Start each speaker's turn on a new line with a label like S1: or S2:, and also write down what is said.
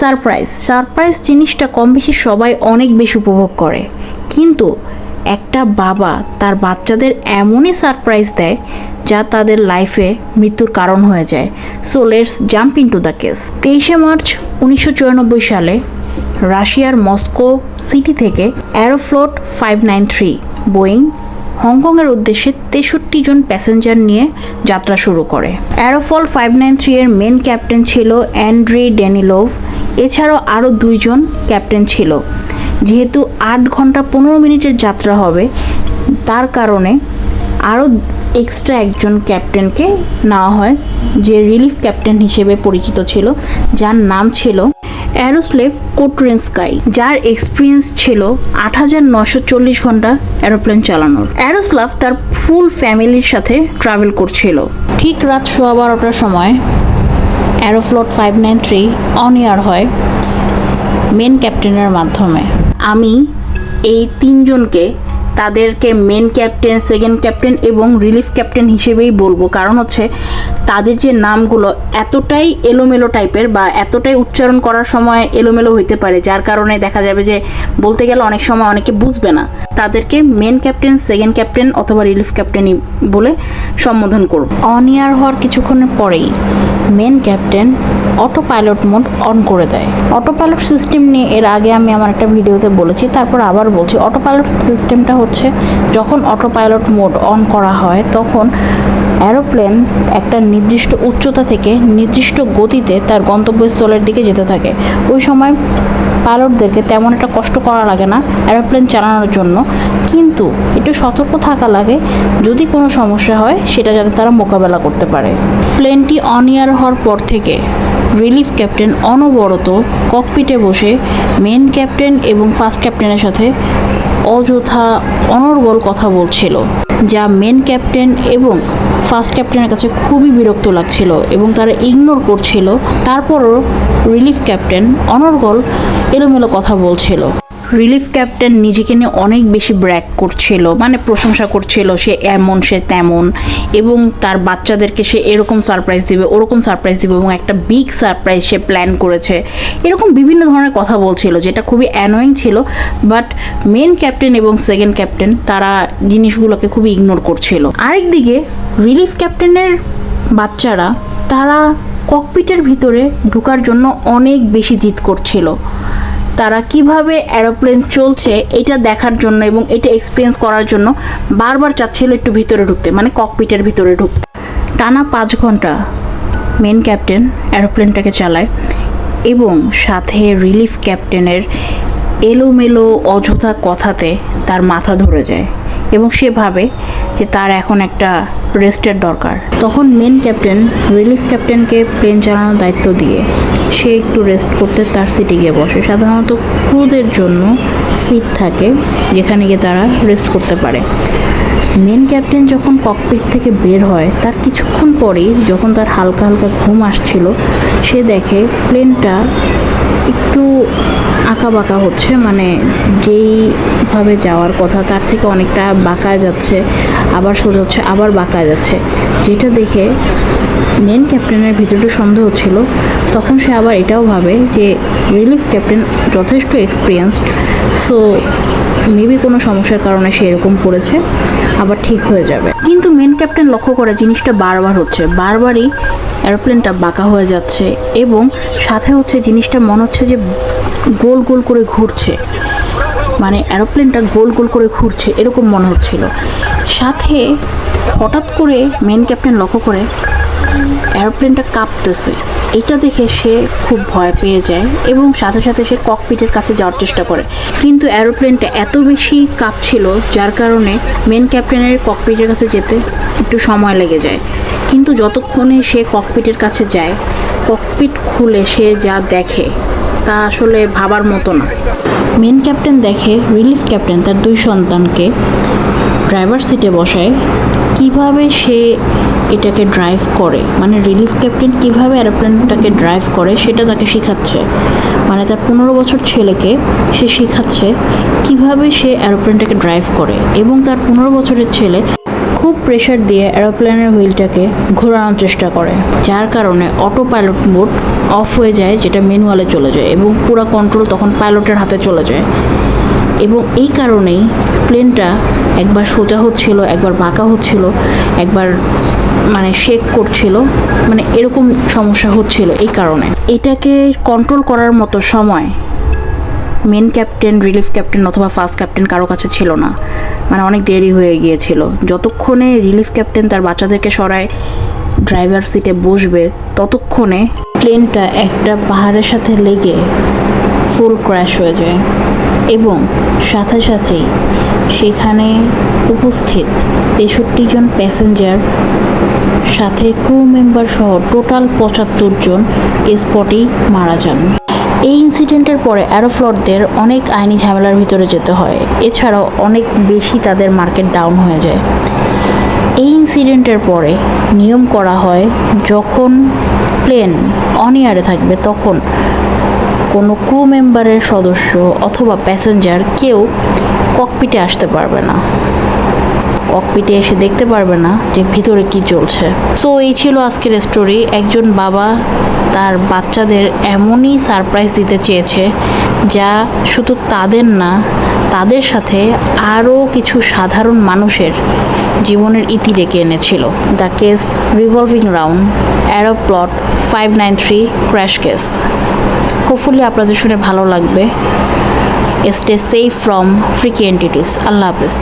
S1: Surprise. Surprise জিনিসটা কম বেশি সবাই অনেক বেশি উপভোগ করে। কিন্তু একটা বাবা তার বাচ্চাদের এমনই সারপ্রাইজ দেয় যা তাদের লাইফে মৃত্যুর কারণ হয়ে যায়। So let's jump in to the case তেইশে মার্চ উনিশশো চুরানব্বই সালে রাশিয়ার মস্কো সিটি থেকে Aeroflot five nine three Boeing হংকংয়ের উদ্দেশ্যে তেষট্টি জন প্যাসেঞ্জার নিয়ে যাত্রা শুরু করে। অ্যারোফল ফাইভ নাইন থ্রি এর মেন ক্যাপ্টেন ছিল অ্যান্ড্রি ডেনিলোভ। এছাড়াও আরও দুইজন ক্যাপ্টেন ছিল। যেহেতু আট ঘণ্টা পনেরো মিনিটের যাত্রা হবে, তার কারণে আরও এক্সট্রা একজন ক্যাপ্টেনকে নেওয়া হয়, যে রিলিফ ক্যাপ্টেন হিসেবে পরিচিত ছিল, যার নাম ছিল অ্যারোস্লেভ কোটরেন্সকাই যার এক্সপিরিয়েন্স ছিল আট হাজার নশো চল্লিশ ঘণ্টা অ্যারোপ্লেন চালানোর। অ্যারোস্লাভ তার ফুল ফ্যামিলির সাথে ট্রাভেল করছিল। ঠিক রাত সোয়া বারোটার সময় Aeroflot five nine three on air হয় মেন ক্যাপ্টেনের মাধ্যমে। আমি এই তিনজনকে তাদেরকে মেন ক্যাপ্টেন সেকেন্ড ক্যাপ্টেন এবং রিলিফ ক্যাপ্টেন হিসেবেই বলব। কারণ হচ্ছে তাদের যে নামগুলো এতটাই এলোমেলো টাইপের বা এতটাই উচ্চারণ করার সময় এলোমেলো হইতে পারে, যার কারণে দেখা যাবে যে বলতে গেলে অনেক সময় অনেকে বুঝবে না। তাদেরকে মেন ক্যাপ্টেন সেকেন্ড ক্যাপ্টেন অথবা রিলিফ ক্যাপ্টেনই বলে সম্বোধন করব। অন ইয়ার হওয়ার কিছুক্ষণের পরেই main captain autopilot mode on করে দেয়। অটো পাইলট সিস্টেম নিয়ে এর আগে আমি আমার একটা ভিডিওতে বলেছি, তারপর আবার বলছি অটো পাইলট সিস্টেমটা হচ্ছে যখন অটো পাইলট মোড অন করা হয়, তখন অ্যারোপ্লেন একটা নির্দিষ্ট উচ্চতা থেকে নির্দিষ্ট গতিতে তার গন্তব্যস্থলের দিকে যেতে থাকে। ওই সময় পাইলটদেরকে তেমন একটা কষ্ট করা লাগে না অ্যারোপ্লেন চালানোর জন্য। কিন্তু একটু সতর্ক থাকা লাগে, যদি কোনো সমস্যা হয়, সেটা যাতে তারা মোকাবেলা করতে পারে। প্লেনটি অন ইয়ার হওয়ার পর থেকে রিলিফ ক্যাপ্টেন অনবরত ককপিটে বসে মেন ক্যাপ্টেন এবং ফার্স্ট ক্যাপ্টেনের সাথে অযথা অনর্গল কথা বলছিল, যা মেন ক্যাপ্টেন এবং ফার্স্ট ক্যাপ্টেনের কাছে খুবই বিরক্ত লাগছিল এবং তারা ইগনোর করছিল। তারপরও রিলিফ ক্যাপ্টেন অনর্গল এলোমেলো কথা বলছিল। রিলিফ ক্যাপ্টেন নিজেকে নিয়ে অনেক বেশি ব্র্যাক করছিল মানে প্রশংসা করছিল, সে এমন, সে তেমন, এবং তার বাচ্চাদেরকে সে এরকম সারপ্রাইজ দিবে, ওরকম সারপ্রাইজ দিবে, এবং একটা বিগ সারপ্রাইজ সে প্ল্যান করেছে। এরকম বিভিন্ন ধরনের কথা বলছিল, যেটা খুবই অ্যানোয়িং ছিল বাট মেন ক্যাপ্টেন এবং সেকেন্ড ক্যাপ্টেন তারা জিনিসগুলোকে খুবই ইগনোর করছিল। আরেকদিকে রিলিফ ক্যাপ্টেনের বাচ্চারা তারা ককপিটের ভিতরে ঢোকার জন্য অনেক বেশি জিদ করছিল। তারা কীভাবে অ্যারোপ্লেন চলছে এটা দেখার জন্য এবং এটা এক্সপিরিয়েন্স করার জন্য বারবার চাচ্ছিল একটু ভিতরে ঢুকতে মানে ককপিটের ভিতরে ঢুকতে। টানা পাঁচ ঘণ্টা মেন ক্যাপ্টেন অ্যারোপ্লেনটাকে চালায় এবং সাথে রিলিফ ক্যাপ্টেনের এলোমেলো অযথা কথাতে তার মাথা ধরে যায়। এবং সে ভাবে যে তার এখন একটা রেস্টের দরকার। তখন মেন ক্যাপ্টেন রিলিফ ক্যাপ্টেনকে প্লেন চালানোর দায়িত্ব দিয়ে সে একটু রেস্ট করতে তার সিটে গিয়ে বসে। সাধারণত ক্রুদের জন্য সিট থাকে যেখানে গিয়ে তারা রেস্ট করতে পারে। মেন ক্যাপ্টেন যখন ককপিট থেকে বের হয়, তার কিছুক্ষণ পরেই যখন তার হালকা হালকা ঘুম আসছিল, সে দেখে প্লেনটা একটু বাঁকা হচ্ছে মানে যেইভাবে যাওয়ার কথা তার থেকে অনেকটা বাঁকা যাচ্ছে, আবার সোজা হচ্ছে আবার বাঁকা যাচ্ছে। যেটা দেখে মেন ক্যাপ্টেনের ভিতরটা সন্দেহ ছিল, তখন সে আবার এটাও ভাবে যে রিলিফ ক্যাপ্টেন যথেষ্ট এক্সপিরিয়েন্সড সো মেবি কোনো সমস্যার কারণে সে এরকম করেছে, আবার ঠিক হয়ে যাবে। কিন্তু মেন ক্যাপ্টেন লক্ষ্য করে জিনিসটা বারবার হচ্ছে, বারবারই অ্যারোপ্লেনটা বাঁকা হয়ে যাচ্ছে এবং সাথে হচ্ছে জিনিসটা মনে হচ্ছে যে গোল গোল করে ঘুরছে। মানে এরোপ্লেনটা গোল গোল করে ঘুরছে, এরকম মনে হচ্ছিল। সাথে হঠাৎ করে মেন ক্যাপ্টেন লক্ষ্য করে এরোপ্লেনটা কাঁপতেছে। এটা দেখে সে খুব ভয় পেয়ে যায় এবং সাথে সাথে সে ককপিটের কাছে যাওয়ার চেষ্টা করে। কিন্তু এরোপ্লেনটা এত বেশি কাঁপছিল, যার কারণে মেন ক্যাপ্টেনের ককপিটের কাছে যেতে একটু সময় লেগে যায়। কিন্তু যতক্ষণে সে ককপিটের কাছে যায় ককপিট খুলে সে যা দেখে, তা আসলে ভাবার মতো না। মেন ক্যাপ্টেন দেখে রিলিফ ক্যাপ্টেন তার দুই সন্তানকে ড্রাইভার সিটে বসায়। কীভাবে সে এটাকে ড্রাইভ করে? মানে রিলিফ ক্যাপ্টেন কীভাবে অ্যারোপ্লেনটাকে ড্রাইভ করে সেটা তাকে শেখাচ্ছে। মানে তার পনেরো বছর ছেলেকে সে শেখাচ্ছে কীভাবে সে এরোপ্লেনটাকে ড্রাইভ করে। এবং তার পনেরো বছরের ছেলে খুব প্রেশার দিয়ে এরোপ্লেনের হুইলটাকে ঘোরানোর চেষ্টা করে। যার কারণে অটো পাইলট মোড অফ হয়ে যায়, যেটা ম্যানুয়ালে চলে যায় এবং পুরো কন্ট্রোল তখন পাইলটের হাতে চলে যায়। এবং এই কারণেই প্লেনটা একবার সোজা হচ্ছিল, একবার বাঁকা হচ্ছিল, একবার মানে শেক করছিল মানে এরকম সমস্যা হচ্ছিল এই কারণে। এটাকে কন্ট্রোল করার মতো সময় মেন ক্যাপ্টেন রিলিফ ক্যাপ্টেন অথবা ফার্স্ট ক্যাপ্টেন কারও কাছে ছিল না। মানে অনেক দেরি হয়ে গিয়েছিল। যতক্ষণে রিলিফ ক্যাপ্টেন তার বাচ্চাদেরকে সরায় ড্রাইভার সিটে বসবে, ততক্ষণে প্লেনটা একটা পাহাড়ের সাথে লেগে ফুল ক্র্যাশ হয়ে যায়। এবং সাথে সাথেই সেখানে উপস্থিত তেষট্টি জন প্যাসেঞ্জার, সাথে ক্রু মেম্বার সহ টোটাল পঁচাত্তর জন স্পটেই মারা যান। এই ইনসিডেন্টের পরে অ্যারোফ্লটদের অনেক আইনি ঝামেলার ভিতরে যেতে হয়। এছাড়াও অনেক বেশি তাদের মার্কেট ডাউন হয়ে যায়। এই ইনসিডেন্টের পরে নিয়ম করা হয়, যখন প্লেন অন এয়ারে থাকবে, তখন কোনো ক্রু মেম্বারের সদস্য অথবা প্যাসেঞ্জার কেউ ককপিটে আসতে পারবে না। ককপিটে এসে দেখতে পারবে না যে ভিতরে কি চলছে। তো এই ছিল আজকের স্টোরি একজন বাবা তার বাচ্চাদের এমনই সারপ্রাইজ দিতে চেয়েছে যা শুধু তাদের না, তাদের সাথে আরও কিছু সাধারণ মানুষের জীবনের ইতি রেখে এনেছিল। The case revolving round Aeroflot five nine three crash case. Hopefully আপনাদের শুনে ভালো লাগবে। Stay safe from freaky entities আল্লাহ হাফেজ।